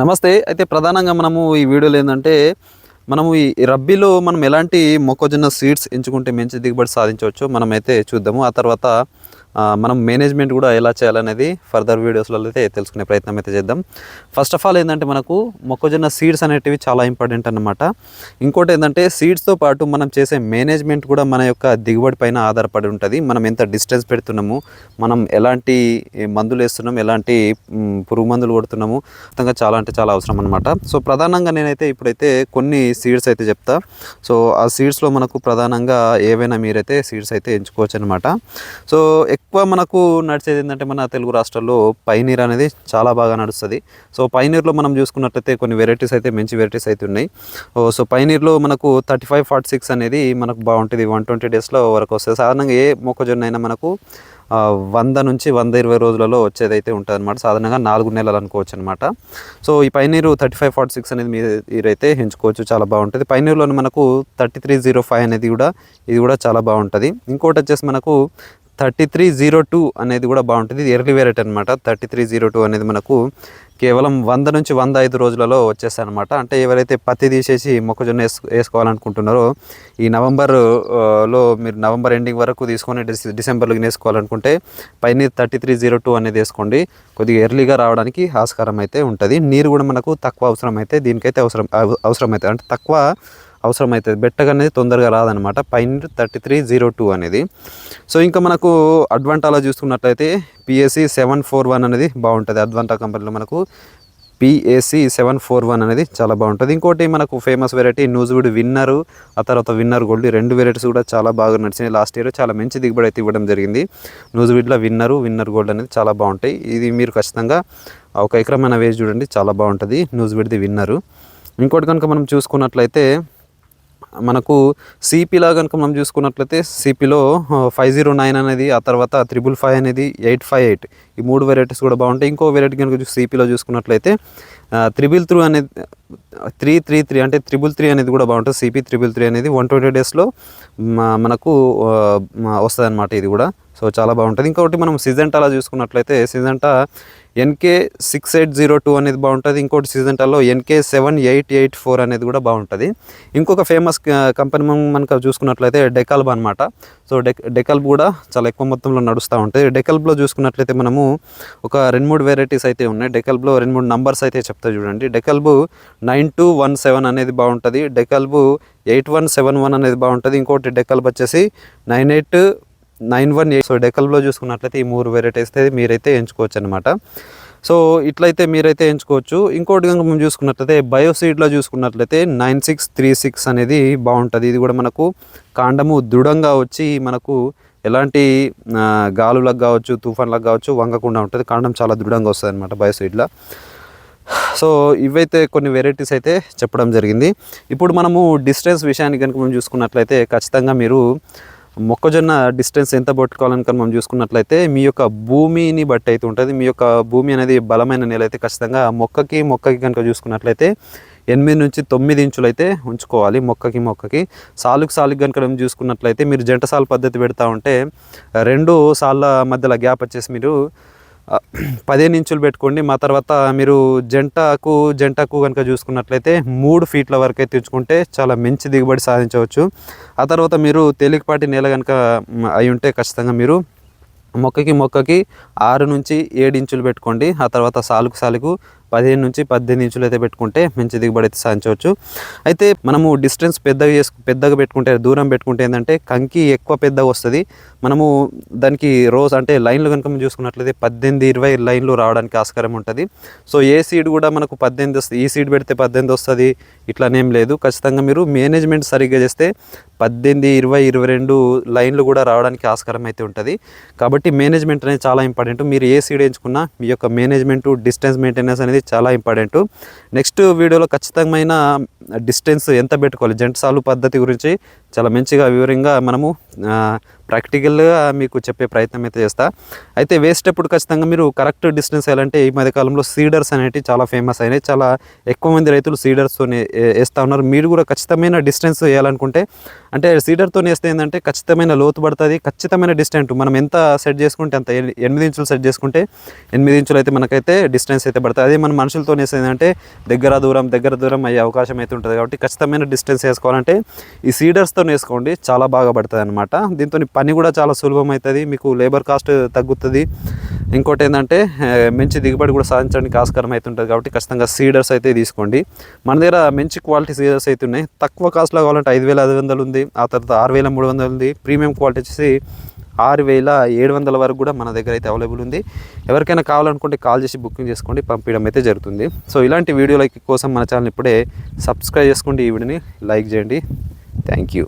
నమస్తే. అయితే ప్రధానంగా మనము ఈ వీడియోలో ఏంటంటే మనము ఈ రబ్బీలో మనం ఎలాంటి మొక్కజొన్న సీడ్స్ ఎంచుకుంటే మంచి దిగుబడి సాధించవచ్చు మనమైతే చూద్దాము. ఆ తర్వాత మనం మేనేజ్మెంట్ కూడా ఎలా చేయాలనేది ఫర్దర్ వీడియోస్లో అయితే తెలుసుకునే ప్రయత్నం అయితే చేద్దాం. ఫస్ట్ ఆఫ్ ఆల్ ఏంటంటే మనకు మొక్కజొన్న సీడ్స్ అనేటివి చాలా ఇంపార్టెంట్ అన్నమాట. ఇంకోటి ఏంటంటే సీడ్స్తో పాటు మనం చేసే మేనేజ్మెంట్ కూడా మన యొక్క దిగుబడి పైన ఆధారపడి ఉంటుంది. మనం ఎంత డిస్టెన్స్ పెడుతున్నాము మనం ఎలాంటి మందులు వేస్తున్నాం ఎలాంటి పురుగు మందులు కొడుతున్నాము మొత్తంగా చాలా అంటే చాలా అవసరం అనమాట సో ప్రధానంగా నేనైతే ఇప్పుడైతే కొన్ని సీడ్స్ అయితే చెప్తా. సో ఆ సీడ్స్లో మనకు ప్రధానంగా ఏవైనా మీరైతే సీడ్స్ అయితే ఎంచుకోవచ్చు అనమాట సో ఎక్కువ మనకు నడిచేది ఏంటంటే మన తెలుగు రాష్ట్రాల్లో పైనీర్ అనేది చాలా బాగా నడుస్తుంది. సో పైనీర్లో మనం చూసుకున్నట్లయితే కొన్ని వెరైటీస్ అయితే మంచి వెరైటీస్ అయితే ఉన్నాయి. సో పైనీర్లో మనకు థర్టీ ఫైవ్ ఫార్టీ సిక్స్ అనేది మనకు బాగుంటుంది. వన్ ట్వంటీ డేస్లో వరకు వస్తుంది. సాధారణంగా ఏ మొక్కజొన్న అయినా మనకు వంద నుంచి వంద ఇరవై రోజులలో వచ్చేదైతే ఉంటుంది అనమాట సాధారణంగా నాలుగు నెలలు అనుకోవచ్చు అనమాట సో ఈ pioneer thirty five forty six అనేది మీరు మీరైతే ఎంచుకోవచ్చు. చాలా బాగుంటుంది. పైనీరులో మనకు థర్టీ త్రీ జీరో ఫైవ్ అనేది కూడా ఇది కూడా చాలా బాగుంటుంది. ఇంకోటి వచ్చేసి మనకు థర్టీ త్రీ జీరో టూ అనేది కూడా బాగుంటుంది. ఇది ఎర్లీ వెరైటీ అనమాట థర్టీ త్రీ జీరో టూ అనేది మనకు కేవలం వంద నుంచి వంద ఐదు రోజులలో వచ్చేస్తాయి అనమాట అంటే ఎవరైతే పత్తి తీసేసి మొక్కజొన్న వేసు వేసుకోవాలనుకుంటున్నారో ఈ నవంబర్లో మీరు నవంబర్ ఎండింగ్ వరకు తీసుకొని డిసె డిసెంబర్లో వేసుకోవాలనుకుంటే పైన థర్టీ త్రీ జీరో టూ అనేది వేసుకోండి. కొద్దిగా ఎర్లీగా రావడానికి ఆస్కారం అయితే ఉంటుంది. నీరు కూడా మనకు తక్కువ అవసరం అయితే దీనికైతే అవసరం అవసరం అయితే అంటే తక్కువ అవసరం అవుతుంది బెట్టగా అనేది తొందరగా రాదనమాట పైన థర్టీ త్రీ జీరో టూ అనేది. సో ఇంకా మనకు అడ్వాంటాలో చూసుకున్నట్లయితే పిఎస్సి సెవెన్ ఫోర్ వన్ అనేది బాగుంటుంది. అడ్వాంటా కంపెనీలో మనకు పిఏసి సెవెన్ ఫోర్ వన్ అనేది చాలా బాగుంటుంది. ఇంకోటి మనకు ఫేమస్ వెరైటీ న్యూజ్వుడ్ విన్నరు ఆ తర్వాత విన్నర్ గోల్డ్ రెండు వెరైటీస్ కూడా చాలా బాగా నడిచినాయి. లాస్ట్ ఇయర్ చాలా మంచి దిగుబడి అయితే ఇవ్వడం జరిగింది. న్యూజ్వుడ్లో విన్నరు విన్నర్ గోల్డ్ అనేది చాలా బాగుంటాయి. ఇది మీరు ఖచ్చితంగా ఒక ఎకరమైన వేసి చూడండి చాలా బాగుంటుంది. న్యూజ్వుడ్ది విన్నరు. ఇంకోటి కనుక మనం చూసుకున్నట్లయితే మనకు సిపిలా కనుక మనం చూసుకున్నట్లయితే సిపిలో ఫైవ్ జీరో నైన్ అనేది ఆ తర్వాత త్రిబుల్ ఫైవ్ అనేది ఎయిట్ ఫైవ్ ఎయిట్ ఈ మూడు వెరైటీస్ కూడా బాగుంటాయి. ఇంకో వెరైటీ కనుక సిపిలో చూసుకున్నట్లయితే త్రిబుల్ త్రూ అనేది త్రీ త్రీ త్రీ అంటే త్రిబుల్ త్రీ అనేది కూడా బాగుంటుంది. సిపి త్రిబుల్ త్రీ అనేది వన్ ట్వంటీ డేస్లో మనకు వస్తుంది అనమాట ఇది కూడా. సో చాలా బాగుంటుంది. ఇంకొకటి మనం సిజెంటాలా చూసుకున్నట్లయితే Syngenta NK six eight zero two అనేది బాగుంటుంది. ఇంకోటి సిజెంటాలో NK seven eight eight four అనేది కూడా బాగుంటుంది. ఇంకొక ఫేమస్ కంపెనీ మనకు చూసుకున్నట్లయితే డెకాల్బ్ అనమాట సో డెక్ డెకల్బ్ కూడా చాలా ఎక్కువ మొత్తంలో నడుస్తూ ఉంటుంది. డెకల్బ్లో చూసుకున్నట్లయితే మనము ఒక రెండు మూడు వెరైటీస్ అయితే ఉన్నాయి. డెకల్బ్లో రెండు మూడు నంబర్స్ అయితే చెప్తా చూడండి. DeKalb nine two one seven అనేది బాగుంటుంది. DeKalb eight one seven one అనేది బాగుంటుంది. ఇంకోటి డెకల్బ్ వచ్చేసి nine eight nine one eight. So డెకల్బ్లో చూసుకున్నట్లయితే ఈ మూడు వెరైటీస్ అయితే మీరైతే ఎంచుకోవచ్చు అనమాట సో ఇట్లయితే మీరైతే ఎంచుకోవచ్చు. ఇంకోటి కనుక మనం చూసుకున్నట్లయితే బయోసీడ్లో చూసుకున్నట్లయితే నైన్ సిక్స్ త్రీ సిక్స్ అనేది బాగుంటుంది. ఇది కూడా మనకు కాండము దృఢంగా వచ్చి మనకు ఎలాంటి గాలులకు కావచ్చు తుఫాన్లకు కావచ్చు వంగకుండా ఉంటుంది. కాండం చాలా దృఢంగా వస్తుంది అనమాట బయోసీడ్లో సో ఇవైతే కొన్ని వెరైటీస్ అయితే చెప్పడం జరిగింది. ఇప్పుడు మనము డిస్టెన్స్ విషయానికి కనుక మనం చూసుకున్నట్లయితే ఖచ్చితంగా మీరు మొక్కజొన్న డిస్టెన్స్ ఎంత పట్టుకోవాలని కానీ మనం చూసుకున్నట్లయితే మీ యొక్క భూమిని బట్టి అయితే ఉంటుంది. మీ యొక్క భూమి అనేది బలమైన నేల అయితే ఖచ్చితంగా మొక్కకి మొక్కకి కనుక చూసుకున్నట్లయితే ఎనిమిది నుంచి తొమ్మిది ఇంచులు అయితే ఉంచుకోవాలి మొక్కకి మొక్కకి. సాలుకు సాలుకు కనుక మనం చూసుకున్నట్లయితే మీరు జంట సాలు పద్ధతి పెడతా ఉంటే రెండు సాళ్ళ మధ్యలో గ్యాప్ వచ్చేసి మీరు పదిహేను ఇంచులు పెట్టుకోండి. మా తర్వాత మీరు జంటకు జంటకు కనుక చూసుకున్నట్లయితే మూడు ఫీట్ల వరకు అయితే తెచ్చుకుంటే చాలా మంచి దిగుబడి సాధించవచ్చు. ఆ తర్వాత మీరు తేలికపాటి నేల కనుక అయి ఉంటే ఖచ్చితంగా మీరు మొక్కకి మొక్కకి ఆరు నుంచి ఏడు ఇంచులు పెట్టుకోండి. ఆ తర్వాత సాలుకు సాలుకు పదిహేను నుంచి పద్దెనిమిది ఇంచులు అయితే పెట్టుకుంటే మంచి దిగుబడి అయితే సాధించవచ్చు. అయితే మనము డిస్టెన్స్ పెద్దగా చేసుకు పెద్దగా పెట్టుకుంటే దూరం పెట్టుకుంటే ఏంటంటే కంకి ఎక్కువ పెద్దగా వస్తుంది. మనము దానికి రోజు అంటే లైన్లు కనుక మనం చూసుకున్నట్లయితే పద్దెనిమిది ఇరవై లైన్లు రావడానికి ఆస్కారం ఉంటుంది. సో ఏ సీడ్ కూడా మనకు పద్దెనిమిది వస్తుంది ఈ సీడ్ పెడితే పద్దెనిమిది వస్తుంది ఇట్లానేం లేదు. ఖచ్చితంగా మీరు మేనేజ్మెంట్ సరిగ్గా చేస్తే పద్దెనిమిది ఇరవై ఇరవై రెండు లైన్లు కూడా రావడానికి ఆస్కారం అయితే ఉంటుంది. కాబట్టి మేనేజ్మెంట్ అనేది చాలా ఇంపార్టెంట్. మీరు ఏ సీడ్ ఎంచుకున్నా మీ యొక్క మేనేజ్మెంట్ డిస్టెన్స్ మెయింటెనెన్స్ అనేది చాలా ఇంపార్టెంట్. నెక్స్ట్ వీడియోలో ఖచ్చితమైన డిస్టెన్స్ ఎంత పెట్టుకోవాలి? జంట సాలు పద్ధతి గురించి చాలా మంచిగా వివరంగా మనము ప్రాక్టికల్గా మీకు చెప్పే ప్రయత్నం అయితే చేస్తా. అయితే వేసేటప్పుడు ఖచ్చితంగా మీరు కరెక్ట్ డిస్టెన్స్ వేయాలంటే ఈ మధ్యకాలంలో సీడర్స్ అనేవి చాలా ఫేమస్ అయినాయి. చాలా ఎక్కువ మంది రైతులు సీడర్స్తో వేస్తూ ఉన్నారు. మీరు కూడా ఖచ్చితమైన డిస్టెన్స్ వేయాలనుకుంటే అంటే సీడర్తో వేస్తే ఏంటంటే ఖచ్చితమైన లోతు పడుతుంది. ఖచ్చితమైన డిస్టెంట్ మనం ఎంత సెట్ చేసుకుంటే అంత ఎనిమిది ఇంచులు సెట్ చేసుకుంటే ఎనిమిది ఇంచులు అయితే మనకైతే డిస్టెన్స్ అయితే పడుతుంది అదే మనం మనుషులతో వేస్తే ఏంటంటే దగ్గర దూరం దగ్గర దూరం అయ్యే అవకాశం అయితే ఉంటుంది. కాబట్టి ఖచ్చితమైన డిస్టెన్స్ వేసుకోవాలంటే ఈ సీడర్స్తో వేసుకోండి చాలా బాగా పడుతుంది అనమాట దీంతో పని కూడా చాలా సులభం అవుతుంది మీకు లేబర్ కాస్ట్ తగ్గుతుంది. ఇంకోటి ఏంటంటే మంచి దిగుబడి కూడా సాధించడానికి ఆస్కారం అవుతుంటుంది కాబట్టి ఖచ్చితంగా సీడర్స్ అయితే తీసుకోండి. మన దగ్గర మంచి క్వాలిటీ సీడర్స్ అయితే ఉన్నాయి. తక్కువ కాస్ట్లో కావాలంటే ఐదు వేల ఐదు వందలు ఉంది ఆ తర్వాత ఆరు వేల మూడు వందలు ఉంది. ప్రీమియం క్వాలిటీ వచ్చేసి ఆరు వేల ఏడు వందల వరకు కూడా మన దగ్గర అయితే అవైలబుల్ ఉంది. ఎవరికైనా కావాలనుకుంటే కాల్ చేసి బుకింగ్ చేసుకోండి పంపించడం అయితే జరుగుతుంది. సో ఇలాంటి వీడియోల కోసం మన ఛానల్ ఇప్పుడే సబ్స్క్రైబ్ చేసుకోండి ఈ వీడియోని లైక్ చేయండి. Thank you